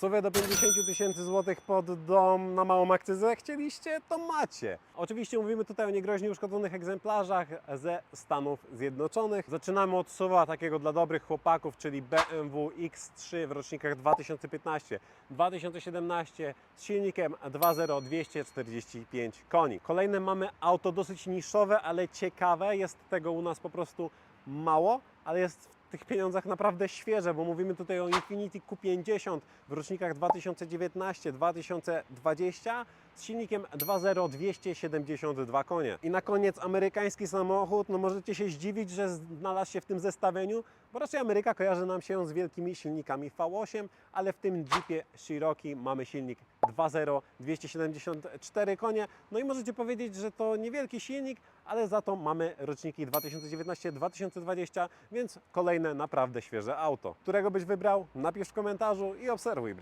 sobie do 50 tysięcy złotych pod dom na małą akcyzę chcieliście, to macie. Oczywiście mówimy tutaj o niegroźnie uszkodzonych egzemplarzach ze Stanów Zjednoczonych. Zaczynamy od suwa takiego dla dobrych chłopaków, czyli BMW X3 w rocznikach 2015, 2017 z silnikiem 2.0 245 koni. Kolejne mamy auto dosyć niszowe, ale ciekawe. Jest tego u nas po prostu mało, ale jest w tych pieniądzach naprawdę świeże, bo mówimy tutaj o Infiniti Q50 w rocznikach 2019-2020 z silnikiem 2.0 272 konie. I na koniec amerykański samochód, no możecie się zdziwić, że znalazł się w tym zestawieniu, bo raczej Ameryka kojarzy nam się z wielkimi silnikami V8, ale w tym Jeepie Cherokee mamy silnik 2.0 274 konie. No i możecie powiedzieć, że to niewielki silnik, ale za to mamy roczniki 2019-2020, więc kolejne naprawdę świeże auto. Którego byś wybrał? Napisz w komentarzu i obserwuj.